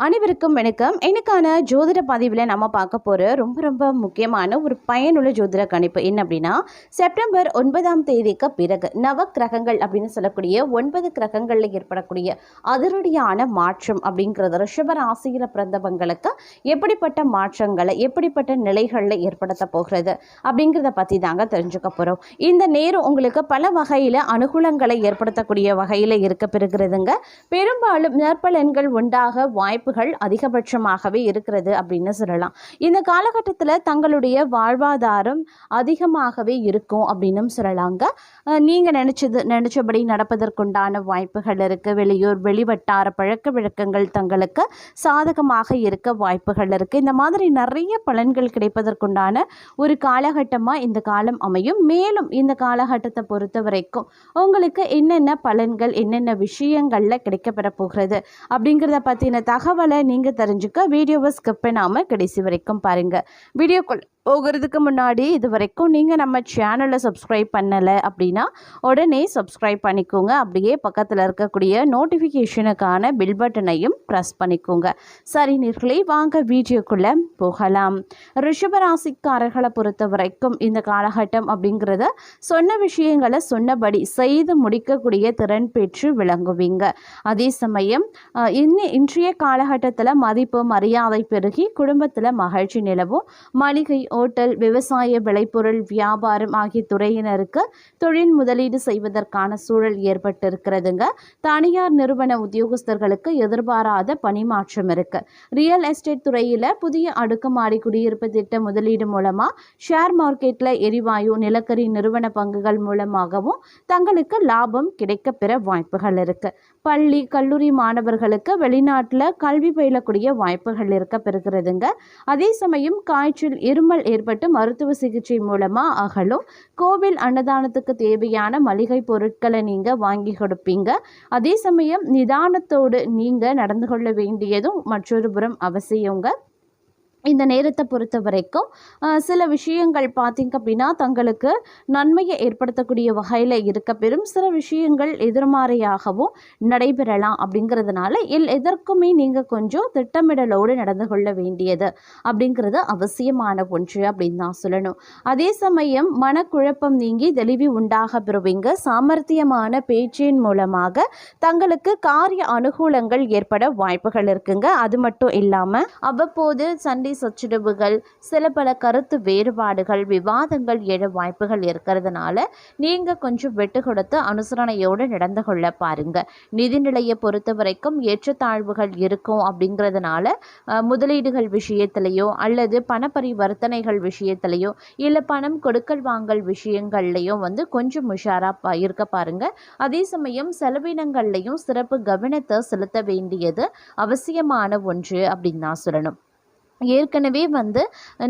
அனைவருக்கும் வணக்கம். எனக்கான ஜோதிட பதிவில் நம்ம பார்க்க போகிற ரொம்ப ரொம்ப முக்கியமான ஒரு பயனுள்ள ஜோதிட கணிப்பு என்ன அப்படின்னா செப்டம்பர் ஒன்பதாம் தேதிக்கு பிறகு நவ கிரகங்கள் அப்படின்னு சொல்லக்கூடிய ஒன்பது கிரகங்களில் ஏற்படக்கூடிய அதிரடியான மாற்றம் அப்படிங்கிறது ரிஷப ராசியில் பிறந்தவங்களுக்கு எப்படிப்பட்ட மாற்றங்களை எப்படிப்பட்ட நிலைகளில் ஏற்படுத்த போகிறது அப்படிங்கிறத பற்றி தாங்க தெரிஞ்சுக்க போகிறோம் இந்த நேரம் உங்களுக்கு பல வகையில் அனுகூலங்களை ஏற்படுத்தக்கூடிய வகையில் இருக்க பெறுகிறதுங்க. பெரும்பாலும் நற்பலன்கள் உண்டாக வாய்ப்பு வாய்ப்புகள் அதிகபட்சமாகவே இருக்கிறது அப்படின்னு சொல்லலாம். இந்த காலகட்டத்தில் தங்களுடைய வாழ்வாதாரம் அதிகமாகவே இருக்கும் அப்படின்னும் சொல்லலாங்க. நீங்கள் நினச்சது நினச்சபடி நடப்பதற்குண்டான வாய்ப்புகள் இருக்குது வெளியூர் வெளிவட்டார பழக்க வழக்கங்கள் தங்களுக்கு சாதகமாக இருக்க வாய்ப்புகள் இருக்குது இந்த மாதிரி நிறைய பலன்கள் கிடைப்பதற்குண்டான ஒரு காலகட்டமாக இந்த காலம் அமையும். மேலும் இந்த காலகட்டத்தை பொறுத்த வரைக்கும் உங்களுக்கு என்னென்ன பலன்கள் என்னென்ன விஷயங்களில் கிடைக்கப்பெற போகிறது அப்படிங்கிறத பற்றின தகவல் நீங்கள் தெரிஞ்சுக்க வீடியோவை ஸ்கிப் பண்ணாமல் கடைசி வரைக்கும் பாருங்கள் வீடியோக்குள் போகிறதுக்கு முன்னாடி இது வரைக்கும் நீங்கள் நம்ம சேனலை சப்ஸ்கிரைப் பண்ணலை அப்படின்னா உடனே சப்ஸ்கிரைப் பண்ணிக்கோங்க. அப்படியே பக்கத்தில் இருக்கக்கூடிய நோட்டிஃபிகேஷனுக்கான பில் பட்டனையும் ப்ரெஸ் பண்ணிக்கோங்க. சரி நீர்களே வாங்க வீடியோக்குள்ளே போகலாம். ரிஷபராசிக்காரர்களை பொறுத்த வரைக்கும் இந்த காலகட்டம் அப்படிங்கிறத சொன்ன விஷயங்களை சொன்னபடி செய்து முடிக்கக்கூடிய திறன் பெற்று விளங்குவீங்க. அதே சமயம் இன்னி இன்றைய காலகட்டத்தில் மதிப்பு மரியாதை பெருகி குடும்பத்தில் மகிழ்ச்சி நிலவும். மளிகை ஹோட்டல் விவசாய விளைபொருள் வியாபாரம் ஆகிய துறையினருக்கு தொழில் முதலீடு செய்வதற்கான சூழல் ஏற்பட்டிருக்கிறதுங்க. தனியார் நிறுவன உத்தியோகஸ்தர்களுக்கு எதிர்பாராத பணிமாற்றம் இருக்கு. ரியல் எஸ்டேட் துறையில் புதிய அடுக்குமாடி குடியிருப்பு திட்ட முதலீடு மூலமாக ஷேர் மார்க்கெட்டில் எரிவாயு நிலக்கரி நிறுவன பங்குகள் மூலமாகவும் தங்களுக்கு லாபம் கிடைக்க பெற வாய்ப்புகள் இருக்கு. பள்ளி கல்லூரி மாணவர்களுக்கு வெளிநாட்டில் கல்வி பயிலக்கூடிய வாய்ப்புகள் இருக்க பெறுகிறதுங்க. அதே சமயம் காய்ச்சல் இருமல் ஏற்பட்டு மருத்துவ சிகிச்சை மூலமாக அகலும். கோவில் அன்னதானத்துக்கு தேவையான மளிகை பொருட்களை நீங்கள் வாங்கி கொடுப்பீங்க. அதே சமயம் நிதானத்தோடு நீங்கள் நடந்து கொள்ள வேண்டியதும் மற்றொரு புறம் அவசியங்க. இந்த நேரத்தை பொறுத்த வரைக்கும் சில விஷயங்கள் பார்த்திங்க அப்படின்னா தங்களுக்கு நன்மையை ஏற்படுத்தக்கூடிய வகையில் இருக்க பெறும் சில விஷயங்கள் எதிர்மாறையாகவும் நடைபெறலாம் அப்படிங்கிறதுனால எல் எதற்குமே நீங்கள் கொஞ்சம் திட்டமிடலோடு நடந்து கொள்ள வேண்டியது அப்படிங்கிறது அவசியமான ஒன்று அப்படின்னு தான் சொல்லணும். அதே சமயம் மனக்குழப்பம் நீங்கி தெளிவு உண்டாக பெறுவீங்க. சாமர்த்தியமான பேச்சின் மூலமாக தங்களுக்கு காரிய அனுகூலங்கள் ஏற்பட வாய்ப்புகள் இருக்குங்க. அது மட்டும் இல்லாமல் அவ்வப்போது சண்டை சச்சுரவுகள் சில பல கருத்து வேறுபாடுகள் விவாதங்கள் எழ வாய்ப்புகள் இருக்கிறதுனால நீங்கள் கொஞ்சம் விட்டு கொடுத்து அனுசரணையோடு நடந்து கொள்ள பாருங்க. நிதிநிலையை பொறுத்த வரைக்கும் ஏற்றத்தாழ்வுகள் இருக்கும் அப்படிங்கிறதுனால முதலீடுகள் விஷயத்திலையோ அல்லது பண பரிவர்த்தனைகள் விஷயத்திலையோ இல்லை பணம் கொடுக்கல் வாங்கல் விஷயங்கள்லையும் வந்து கொஞ்சம் உஷாரா பா இருக்க பாருங்க. அதே சமயம் செலவினங்கள்லையும் சிறப்பு கவனத்தை செலுத்த வேண்டியது அவசியமான ஒன்று அப்படின்னு தான் சொல்லணும். ஏற்கனவே வந்து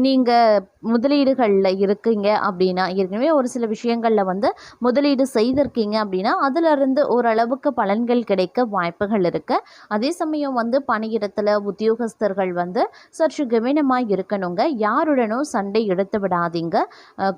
நீங்கள் முதலீடுகளில் இருக்கீங்க அப்படின்னா ஏற்கனவே ஒரு சில விஷயங்களில் வந்து முதலீடு செய்திருக்கீங்க அப்படின்னா அதிலிருந்து ஓரளவுக்கு பலன்கள் கிடைக்க வாய்ப்புகள் இருக்குது அதே சமயம் வந்து பணியிடத்தில் உத்தியோகஸ்தர்கள் வந்து சற்று கவனமாக இருக்கணுங்க. யாருடனும் சண்டை எடுத்து விடாதீங்க.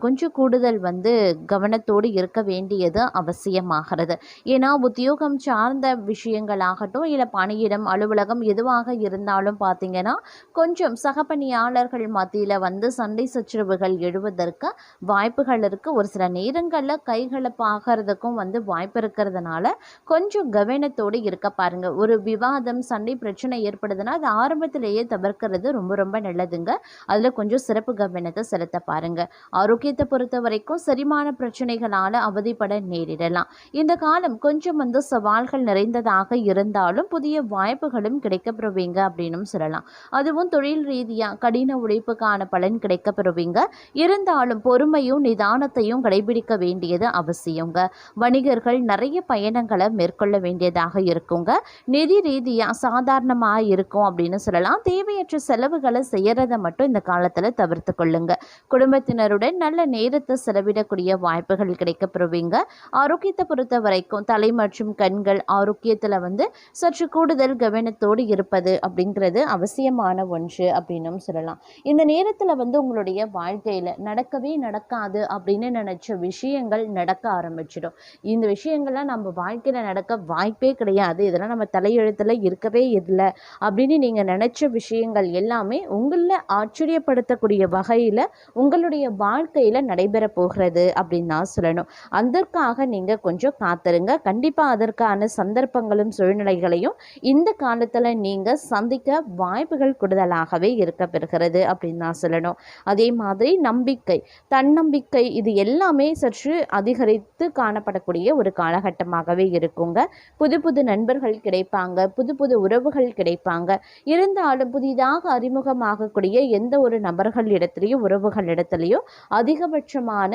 கொஞ்சம் கூடுதல் வந்து கவனத்தோடு இருக்க வேண்டியது அவசியமாகிறது. ஏன்னா உத்தியோகம் சார்ந்த விஷயங்களாகட்டும் இல்லை பணியிடம் அலுவலகம் எதுவாக இருந்தாலும் பார்த்தீங்கன்னா கொஞ்சம் சக பணியாளர்கள் மத்தியில் வந்து சண்டை சச்சரவுகள் எழுவதற்கு வாய்ப்புகள் இருக்குது ஒரு சில நேரங்களில் கைகலப்பாகிறதுக்கும் வந்து வாய்ப்பு இருக்கிறதுனால கொஞ்சம் கவனத்தோடு இருக்க பாருங்கள் ஒரு விவாதம் சண்டை பிரச்சனை ஏற்படுதுன்னா அது ஆரம்பத்திலேயே தவிர்க்கிறது ரொம்ப ரொம்ப நல்லதுங்க. அதில் கொஞ்சம் சிறப்பு கவனத்தை செலுத்த பாருங்கள் ஆரோக்கியத்தை பொறுத்த வரைக்கும் செரிமான பிரச்சனைகளால் அவதிப்பட நேரிடலாம். இந்த காலம் கொஞ்சம் வந்து சவால்கள் நிறைந்ததாக இருந்தாலும் புதிய வாய்ப்புகளும் கிடைக்கப்பெறுவீங்க அப்படின்னும் சொல்லலாம். அதுவும் தொழில் ரீதியாக கடின உழைப்புக்கான பலன் கிடைக்கப்பெறுவீங்க. இருந்தாலும் பொறுமையும் நிதானத்தையும் கடைபிடிக்க வேண்டியது அவசியங்க. வணிகர்கள் நிறைய பயணங்களை மேற்கொள்ள வேண்டியதாக இருக்குங்க. நிதி ரீதியாக சாதாரணமாக இருக்கும் அப்படின்னு சொல்லலாம். தேவையற்ற செலவுகளை செய்யறதை மட்டும் இந்த காலத்தில் தவிர்த்து கொள்ளுங்க. குடும்பத்தினருடன் நல்ல நேரத்தை செலவிடக்கூடிய வாய்ப்புகள் கிடைக்கப்பெறுவீங்க. ஆரோக்கியத்தை பொறுத்த வரைக்கும் தலை மற்றும் கண்கள் ஆரோக்கியத்தில் வந்து சற்று கூடுதல் கவனத்தோடு இருப்பது அப்படிங்கிறது அவசியமான ஒன்று. அப்படின்னும் சொல்லலாம். இந்த நேரத்தில் வந்து உங்களுடைய வாழ்க்கையில் நடக்கவே நடக்காது அப்படின்னு நினச்ச விஷயங்கள் நடக்க ஆரம்பிச்சிடும். இந்த விஷயங்கள்லாம் நம்ம வாழ்க்கையில் நடக்க வாய்ப்பே கிடையாது. இதெல்லாம் நம்ம தலையெழுத்தில் இருக்கவே இல்லை அப்படின்னு நீங்கள் நினச்ச விஷயங்கள் எல்லாமே உங்களில் ஆச்சரியப்படுத்தக்கூடிய வகையில் உங்களுடைய வாழ்க்கையில் நடைபெற போகிறது அப்படின்னு தான் சொல்லணும். அதற்காக நீங்கள் கொஞ்சம் காத்திருங்க. கண்டிப்பாக அதற்கான சந்தர்ப்பங்களும் சூழ்நிலைகளையும் இந்த காலத்தில் நீங்கள் சந்திக்க வாய்ப்புகள் கூடுதலாகவே இருக்க பெறுகிறது அப்படின்னு தான் சொல்லணும். அதே மாதிரி நம்பிக்கை. தன்னம்பிக்கை இது எல்லாமே சற்று அதிகரித்து காணப்படக்கூடிய ஒரு காலகட்டமாகவே இருக்குங்க. புது புது நண்பர்கள் கிடைப்பாங்க புது புது உறவுகள் கிடைப்பாங்க. இருந்தாலும் புதிதாக அறிமுகமாகக்கூடிய எந்த ஒரு நபர்கள் இடத்துலையும் உறவுகள் இடத்துலையும் அதிகபட்சமான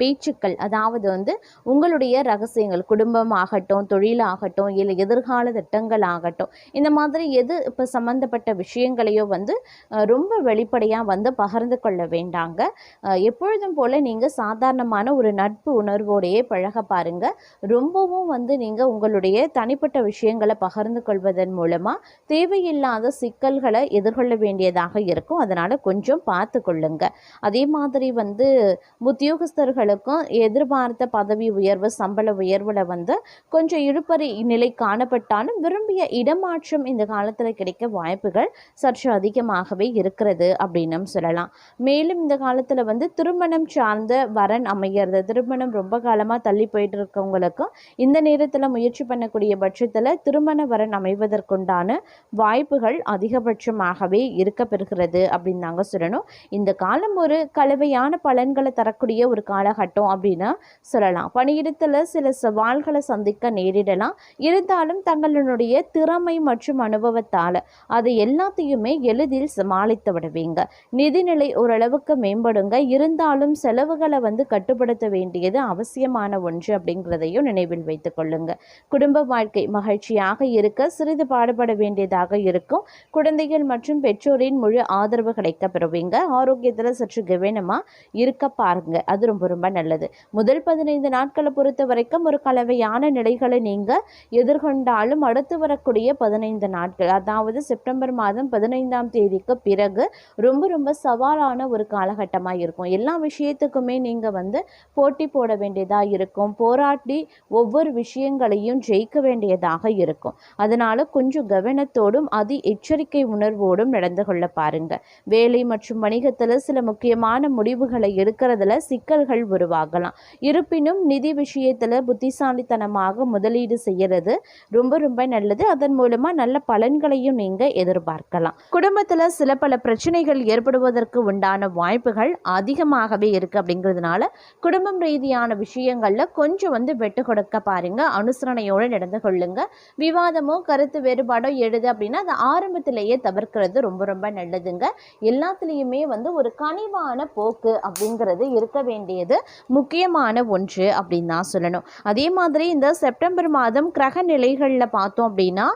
பேச்சுக்கள் அதாவது வந்து உங்களுடைய ரகசியங்கள் குடும்பம் ஆகட்டும் தொழில் ஆகட்டும் இல்லை எதிர்கால திட்டங்கள் ஆகட்டும் இந்த மாதிரி எது இப்போ சம்மந்தப்பட்ட விஷயங்களையோ வந்து ரொம்ப வெளிப்படையாக வந்து பகிர்ந்து கொள்ள வேண்டாங்க. எப்பொழுதும் போல் நீங்கள் சாதாரணமான ஒரு நட்பு உணர்வோடையே பழக பாருங்க. ரொம்பவும் வந்து நீங்கள் உங்களுடைய தனிப்பட்ட விஷயங்களை பகிர்ந்து கொள்வதன் மூலமாக தேவையில்லாத சிக்கல்களை எதிர்கொள்ள வேண்டியதாக இருக்கும். அதனால் கொஞ்சம் பார்த்து கொள்ளுங்க. அதே மாதிரி வந்து உத்தியோகஸ்தர்களுக்கும் எதிர்பார்த்த பதவி உயர்வு சம்பள உயர்வில் வந்து கொஞ்சம் இழுப்பறி நிலை காணப்பட்டாலும் விரும்பிய இடமாற்றம் இந்த காலத்தில் கிடைக்க வாய்ப்புகள் சற்று அதிகமாகவே இருக்கிறது அப்படின்னும் சொல்லலாம். மேலும் இந்த காலத்தில் வந்து திருமணம் சார்ந்த வரன் அமைகிறது திருமணம் ரொம்ப காலமாக தள்ளி போயிட்டு இருக்கவங்களுக்கும் இந்த நேரத்தில் முயற்சி பண்ணக்கூடிய பட்சத்தில் திருமண வரன் அமைவதற்குண்டான வாய்ப்புகள் அதிகபட்சமாகவே இருக்க பெறுகிறது அப்படின்னு நாங்கள் சொல்லணும். இந்த காலம் ஒரு கலவையான பலன்களை தரக்கூடிய ஒரு காலகட்டம் அப்படின்னு சொல்லலாம். பணியிடத்தில் சில சவால்களை சந்திக்க நேரிடலாம். இருந்தாலும் தங்களுடைய திறமை மற்றும் அனுபவத்தால் அது எல்லாத்தையுமே எளிதில் சமாளித்து விடுவீங்க. நிதிநிலை ஓரளவுக்கு மேம்படுங்க. இருந்தாலும் செலவுகளை வந்து கட்டுப்படுத்த வேண்டியது அவசியமான ஒன்று அப்படிங்கிறதையும் நினைவில் வைத்துக் கொள்ளுங்க. குடும்ப வாழ்க்கை மகிழ்ச்சியாக இருக்க சிறிது பாடுபட வேண்டியதாக இருக்கும். குழந்தைகள் மற்றும் பெற்றோரின் முழு ஆதரவு கிடைக்க பெறுவீங்க ஆரோக்கியத்தில் சற்று கவனமாக இருக்க பாருங்க. அது ரொம்ப ரொம்ப நல்லது. முதல் பதினைந்து நாட்களை பொறுத்த வரைக்கும் ஒரு கலவையான நிலைகளை நீங்கள் எதிர்கொண்டாலும் அடுத்து வரக்கூடிய பதினைந்து நாட்கள் அதாவது செப்டம்பர் மாதம் பதினைந்தாம் தேதிக்கு பிறகு ரொம்ப ரொம்ப சவாலான ஒரு காலகட்டமாக இருக்கும். எல்லா விஷயத்துக்குமே நீங்கள் வந்து போட்டி போட வேண்டியதாக இருக்கும். போராட்டி ஒவ்வொரு விஷயங்களையும் ஜெயிக்க வேண்டியதாக இருக்கும். அதனால கொஞ்சம் கவனத்தோடும் அதி எச்சரிக்கை உணர்வோடும் நடந்து கொள்ள பாருங்க. வேலை மற்றும் வணிகத்தில் சில முக்கியமான முடிவுகளை எடுக்கிறதுல சிக்கல்கள் உருவாகலாம். இருப்பினும் நிதி விஷயத்தில் புத்திசாலித்தனமாக முதலீடு செய்யறது ரொம்ப ரொம்ப நல்லது. அதன் மூலமாக நல்ல பலன்களையும் நீங்கள் எதிர்பார்க்கலாம். குடும்பத்தில் சில பல பிரச்சனைகள் ஏற்படுவதற்கு உண்டான வாய்ப்புகள் அதிகமாகவே இருக்குது அப்படிங்கிறதுனால குடும்பம் ரீதியான விஷயங்களில் கொஞ்சம் வந்து வெட்டு கொடுக்க பாருங்க. அனுசரணையோடு நடந்து கொள்ளுங்க. விவாதமோ கருத்து வேறுபாடோ எழுது அப்படின்னா அதை ஆரம்பத்திலேயே தவிர்க்கிறது ரொம்ப ரொம்ப நல்லதுங்க. எல்லாத்துலேயுமே வந்து ஒரு கனிவான போக்கு அப்படிங்கிறது இருக்க வேண்டியது முக்கியமான ஒன்று அப்படின்னு தான் சொல்லணும். அதே மாதிரி இந்த செப்டம்பர் மாதம் கிரக நிலைகளில் பார்த்தோம் அப்படின்னா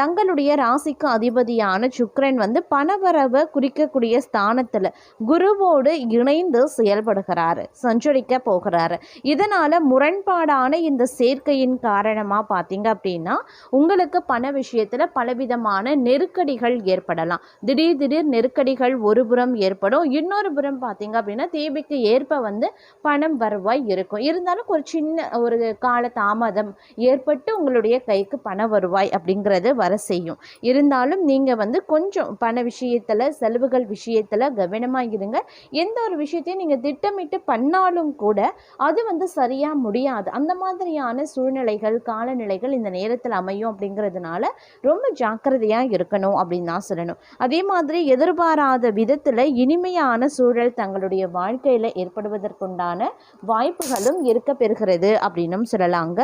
தங்களுடைய ராசிக்கு அதிபதியான சுக்ரன் வந்து பணவரவை குறிக்கக்கூடிய ஸ்தானத்தில் குருவோடு இணைந்து செயல்படுகிறாரு சஞ்சரிக்க போகிறாரு. இதனால் முரண்பாடான இந்த சேர்க்கையின் காரணமாக பார்த்தீங்க அப்படின்னா உங்களுக்கு பண விஷயத்தில் பலவிதமான நெருக்கடிகள் ஏற்படலாம். திடீர் திடீர் நெருக்கடிகள் ஒரு புறம் ஏற்படும். இன்னொரு புறம் பார்த்தீங்க அப்படின்னா தேவைக்கு ஏற்ப வந்து பணம் வருவாய் இருக்கும். இருந்தாலும் ஒரு சின்ன ஒரு கால தாமதம் ஏற்பட்டு உங்களுடைய கைக்கு பண வருவாய் அப்படிங்கிறது வர செய்யும். இருந்தாலும் நீங்கள் வந்து கொஞ்சம் பண விஷயத்தில் செலவுகள் விஷயத்தில் கவனமாக இருங்க. எந்த ஒரு விஷயத்தையும் நீங்கள் திட்டமிட்டு பண்ணாலும் கூட அது வந்து சரியாக முடியாது. அந்த மாதிரியான சூழ்நிலைகள் காலநிலைகள் இந்த நேரத்தில் அமையும் அப்படிங்கிறதுனால ரொம்ப ஜாக்கிரதையாக இருக்கணும் அப்படின்னு தான் சொல்லணும். அதே மாதிரி எதிர்பாராத விதத்தில் இனிமையான சூழல் தங்களுடைய வாழ்க்கையில் ஏற்படுவது ஏற்படுவதற்குண்டான வாய்ப்புகளும் இருக்க பெறுகிறது அப்படின்னும் சொல்லலாங்க.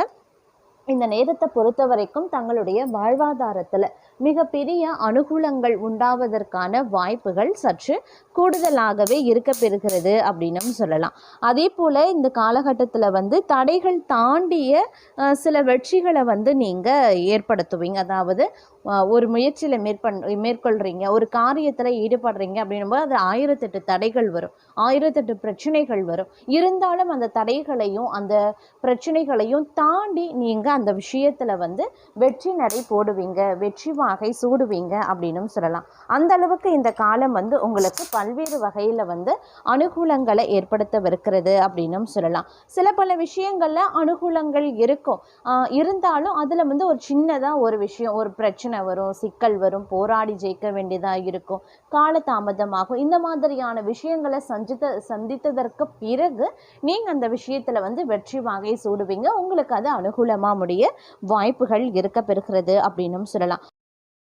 இந்த நேரத்தை பொறுத்த வரைக்கும் தங்களுடைய வாழ்வாதாரத்தில் மிகப்பெரிய அனுகூலங்கள் உண்டாவதற்கான வாய்ப்புகள் சற்று கூடுதலாகவே இருக்க பெறுகிறது அப்படின்னும் சொல்லலாம். அதே போல் இந்த காலகட்டத்தில் வந்து தடைகள் தாண்டிய சில வெற்றிகளை வந்து நீங்கள் ஏற்படுத்துவீங்க. அதாவது ஒரு முயற்சியில் மேற்பண் மேற்கொள்கிறீங்க ஒரு காரியத்தில் ஈடுபடுறீங்க அப்படின்னும் போது அது ஆயிரத்தெட்டு தடைகள் வரும். ஆயிரத்தெட்டு பிரச்சனைகள் வரும். இருந்தாலும் அந்த தடைகளையும் அந்த பிரச்சனைகளையும் தாண்டி நீங்கள் அந்த விஷயத்தில் வந்து வெற்றி நடை போடுவீங்க. வெற்றி வகை சூடுவீங்க அப்படின்னும் சொல்லலாம். அந்த அளவுக்கு இந்த காலம் வந்து உங்களுக்கு பல்வேறு வகையில் வந்து அனுகூலங்களை ஏற்படுத்தவிருக்கிறது அப்படின்னும் சொல்லலாம். சில பல விஷயங்களில் அனுகூலங்கள் இருக்கும். இருந்தாலும் அதில் வந்து ஒரு சின்னதாக ஒரு விஷயம் ஒரு பிரச்சனை வரும் சிக்கல் வரும் போராடி ஜெயிக்க வேண்டியதாக இருக்கும் காலதாமதமாகும். இந்த மாதிரியான விஷயங்களை சந்தித்த சந்தித்ததற்கு பிறகு நீங்கள் அந்த விஷயத்தில் வந்து வெற்றி வாகை சூடுவீங்க. உங்களுக்கு அது அனுகூலமாக முடிய வாய்ப்புகள் இருக்க பெறுகிறது அப்படின்னும் சொல்லலாம்.